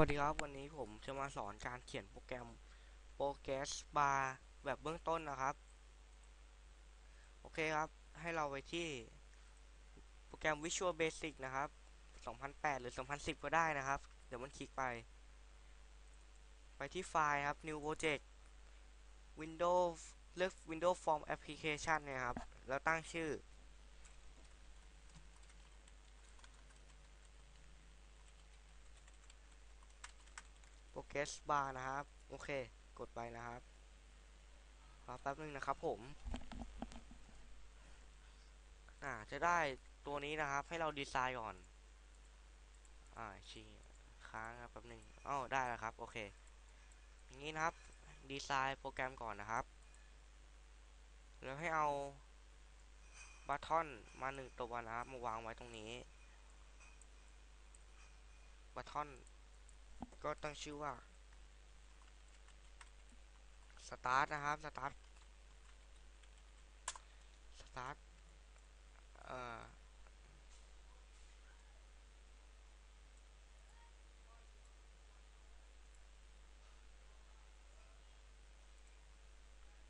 วัสดีครับ วันนี้ผมจะมาสอนการเขียนโปรแกรม Progress Bar แบบเบื้องต้นนะครับ โอเคครับ ให้เราไปที่โปรแกรม Visual Basic นะครับ 2008 หรือ 2010 ก็ได้นะครับ เดี๋ยวมันคลิกไป ไปที่ไฟล์ครับ New Project Windows เลือก Windows Form Application เนี่ยครับ แล้วตั้งชื่อ Progress Bar นะครับ โอเค กดไปนะครับรอแป๊บนึงนะครับผมอ่าจะได้ตัวนี้นะครับ ให้เราดีไซน์ก่อน อ่าชิค้างครับแป๊บนึงอ้าวได้แล้วครับ โอเค อย่างนี้นะครับ ดีไซน์โปรแกรมก่อนนะครับ แล้วให้เอาบัตทอนมาหนึ่งตัวนะครับมาวางไว้ตรงนี้บัตทอน ก็ตั้งชื่อว่า start นะครับ start start เอ่อ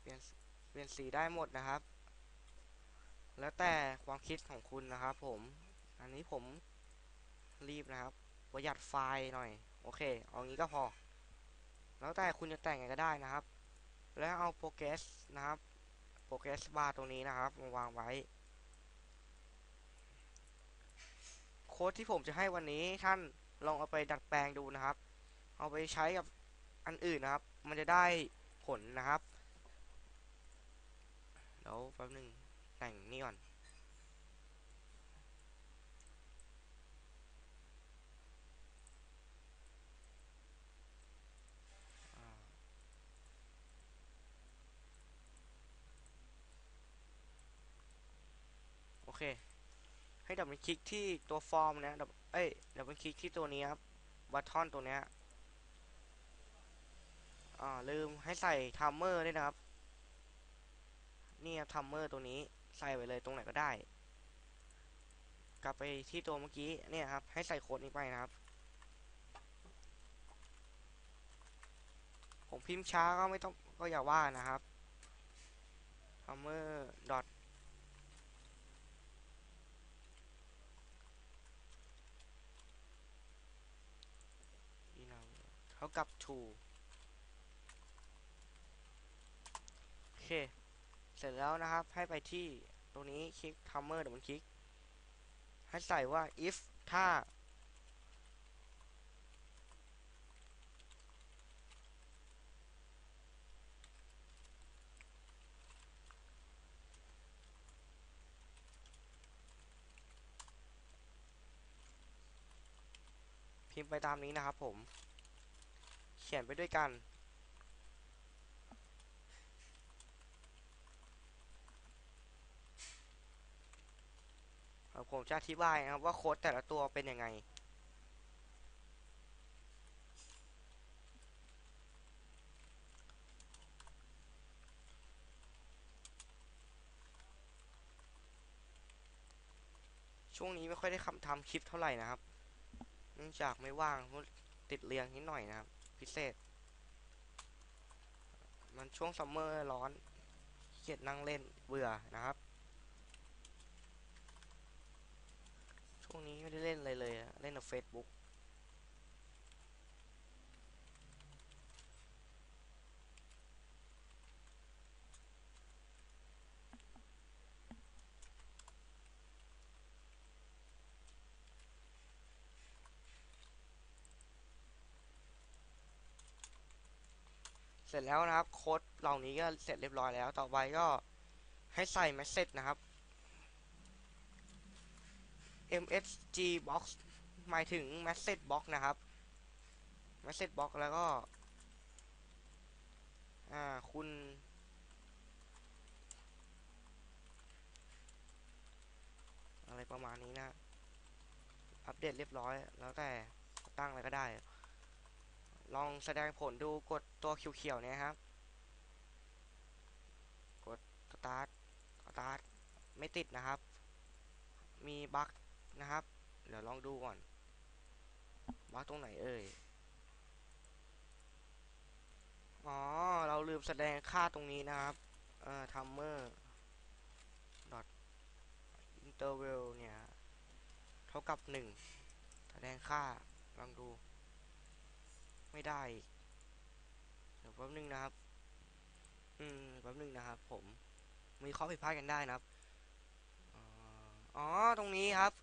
เปลี่ยนเปลี่ยนสีได้หมดนะครับ แล้วแต่ความคิดของคุณนะครับผม อันนี้ผมรีบนะครับประหยัดไฟล์หน่อย โอเค เอางี้ก็พอ แล้วแต่คุณจะแต่งไงก็ได้นะครับ แล้วเอาโปรเกรสนะครับโปรเกรสบาร์ตรงนี้นะครับมาวางไว้ โค้ดที่ผมจะให้วันนี้ท่านลองเอาไปดัดแปลงดูนะครับ เอาไปใช้กับอันอื่นนะครับ มันจะได้ผลนะครับเดี๋ยวแป๊บนึงแต่งนี่ก่อน เค ให้ดับเบิลคลิกที่ตัวฟอร์มนะดับเอ้ยดับเบิลคลิกที่ตัวนี้ครับบัตทอนตัวเนี้ยอ่าลืมให้ใส่ทัมเมอร์ด้วยนะครับ นี่ครับทัมเมอร์ตัวนี้ใส่ไปเลยตรงไหนก็ได้ กลับไปที่ตัวเมื่อกี้เนี่ยครับ ให้ใส่โค้ดนี้ไปนะครับ ผมพิมพ์ช้าก็ไม่ต้องก็อย่าว่านะครับทัมเมอร์ดอท อีนาว เท่ากับ to โอเค เสร็จแล้วนะครับ ให้ไปที่ตรงนี้คลิก timer เดี๋ยวมันคลิก ให้ใส่ว่า if ถ้า พิมพ์ไปตามนี้นะครับผม ขียนไปด้วยกัน ผมจะอธิบายนะครับว่าโค้ดแต่ละตัวเป็นยังไงช่วงนี้ไม่ค่อยได้คำทำคลิปเท่าไหร่นะครับ เนื่องจากไม่ว่างเพราะติดเรียนนิดหน่อยนะครับ พิเศษ มันช่วงซัมเมอร์ร้อนเกียดนั่งเล่นเบื่อนะครับ ช่วงนี้ไม่ได้เล่นอะไรเลย เล่นในเฟซบุ๊ก เสร็จแล้วนะครับโค้ดเหล่านี้ก็เสร็จเรียบร้อยแล้ว ต่อไปก็ให้ใส่เมสเซจนะครับ MSG box หมายถึง message box นะครับ message box แล้วก็ อ่า คุณ อะไรประมาณนี้นะ อัปเดตเรียบร้อย แล้วแต่ตั้งอะไรก็ได้ ลองแสดงผลดูกดตัวเขียวๆเนี่ยครับ กด start start ไม่ติดนะครับ มีบั๊กนะครับ เดี๋ยวลองดูก่อน บั๊กตรงไหนเอ่ย อ๋อ เราลืมแสดงค่าตรงนี้นะครับ เอ่อ timer dot interval เนี่ย เท่ากับหนึ่งแสดงค่า ลองดู ไม่ได้ เดี๋ยวแป๊บนึงนะครับ อืมแป๊บนึงนะครับ ผม มีข้อผิดพลาดกันได้นะครับ อ๋อ ตรงนี้ครับ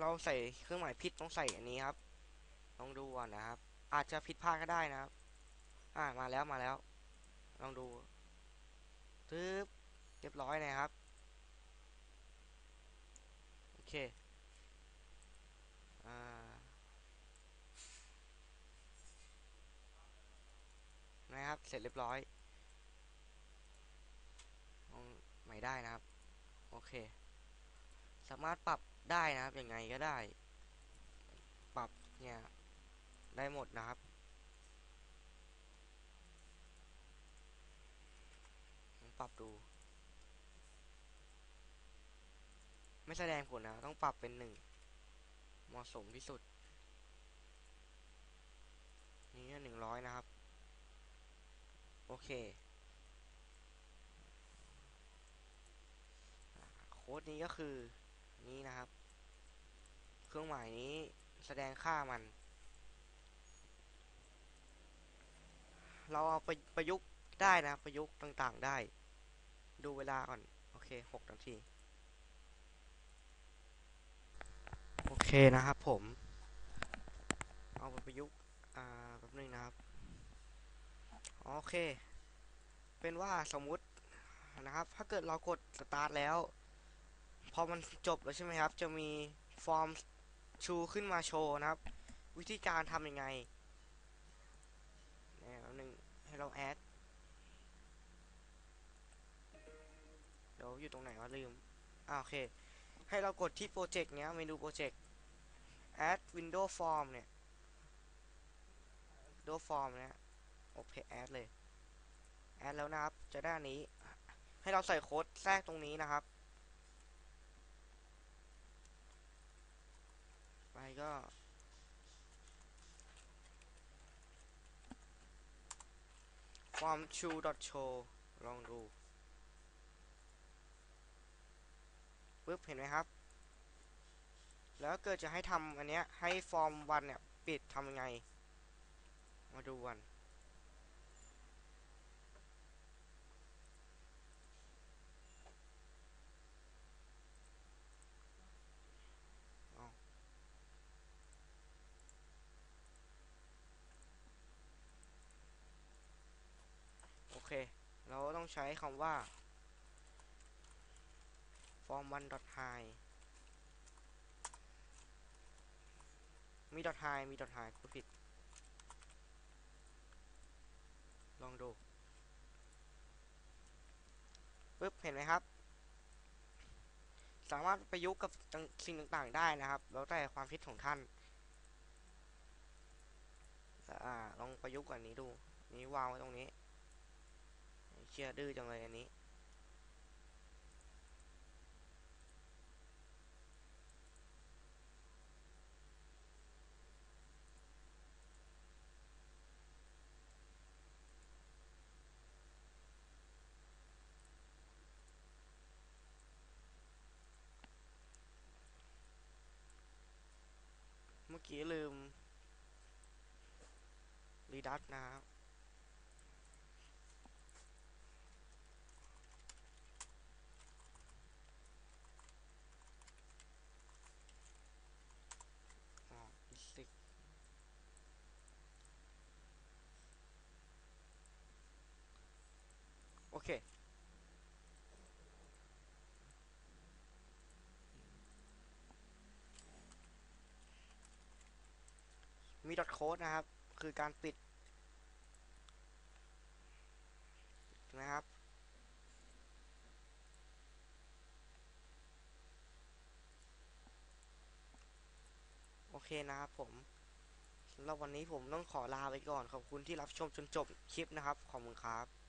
เราใส่เครื่องหมายผิดต้องใส่อันนี้ครับ ลองดูก่อนนะครับ อาจจะผิดพลาดก็ได้นะครับ อ่า มาแล้วมาแล้ว ลองดูตึ๊บเรียบร้อยนะครับ โอเค นะครับ เสร็จเรียบร้อยลงใหม่ได้นะครับ โอเค สามารถปรับได้นะครับยังไงก็ได้ ปรับเนี่ย ได้หมดนะครับลองปรับดู ไม่แสดงผลนะ ต้องปรับเป็นหนึ่งเหมาะสมที่สุด นี่หนึ่งร้อยนะครับ โอเค โค้ดนี้ก็คือนี้นะครับ เครื่องหมายนี้แสดงค่ามัน เราเอาไปประยุกต์ได้นะ ประยุกต์ต่างๆได้ ดูเวลาก่อน โอเคหกนาที โอเคนะครับผม เอาไปประยุกต์ อ่า แป๊บนึงนะครับ โอเค เป็นว่าสมมุตินะครับ ถ้าเกิดเรากดสตาร์ทแล้ว พอมันจบแล้วใช่ไหมครับ จะมีฟอร์มชูขึ้นมาโชว์นะครับ วิธีการทำยังไงเนี่ยแป๊บนึงให้เราแอดเดี๋ยวอยู่ตรงไหนวะลืมอ่าโอเค ให้เรากดที่โปรเจกต์เนี้ยเมนูโปรเจกต์ add window form เนี่ย window form เนี่ย โอเค add เลย add แล้วนะครับ จะได้นี้ ให้เราใส่โค้ดแทรกตรงนี้นะครับ ไปก็ form show dot show ลองดูปึ๊บเห็นไหมครับ แล้วเกิดจะให้ทำอันเนี้ยให้ฟอร์มวันเนี่ย ปิดทำยังไง มาดูกัน เคเราต้องใช้คำว่า form one dot high มี dot high มี dot high พูผิด ลองดูปึ๊บ เห็นไหมครับ สามารถประยุกต์กับสิ่งต่างๆได้นะครับ แล้วแต่ความคิดของท่านอ่าลองประยุกต์กับอันนี้ดู นี้วางไว้ตรงนี้ เชื่อดื้อจังเลยอันนี้ เมื่อกี้ลืมรีดัตนะครับ อ๋อฟิสิกส์ โอเคมีดอทโค้ดนะครับ คือการปิดนะครับโอเคนะครับผมสำหรับวันนี้ผมต้องขอลาไปก่อน ขอบคุณที่รับชมจนจบคลิปนะครับ ขอบคุณครับ